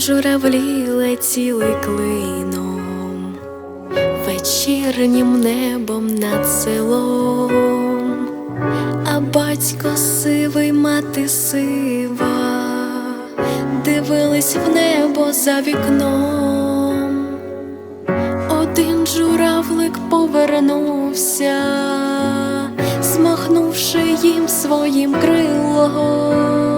журавлі летіли клином, вечірнім небом над селом, а батько сивий, мати сива, дивились в небо за вікном. Один журавлик повернувся, змахнувши їм своїм крилом,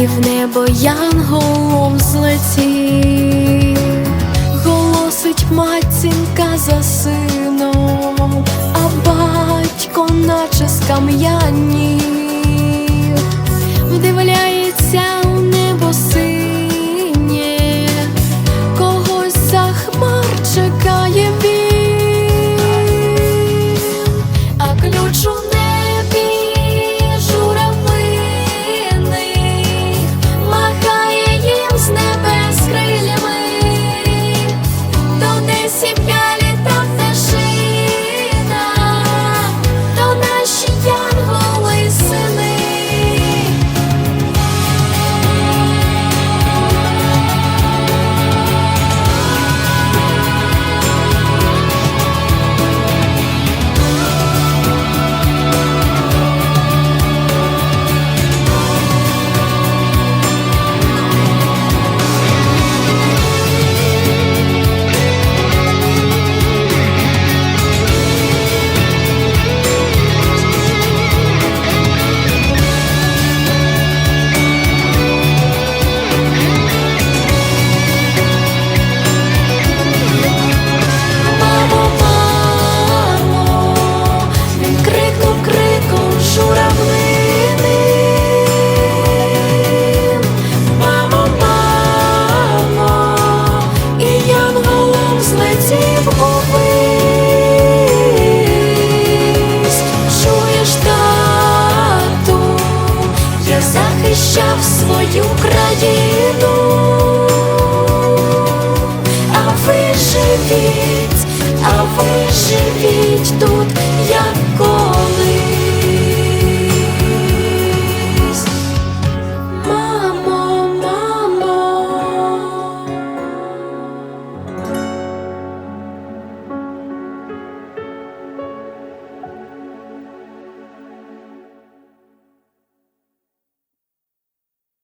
і в небо янголом злетів, голосить матінка за сином, а батько наче скам'янів, країну. А ви живіть, а ви живіть.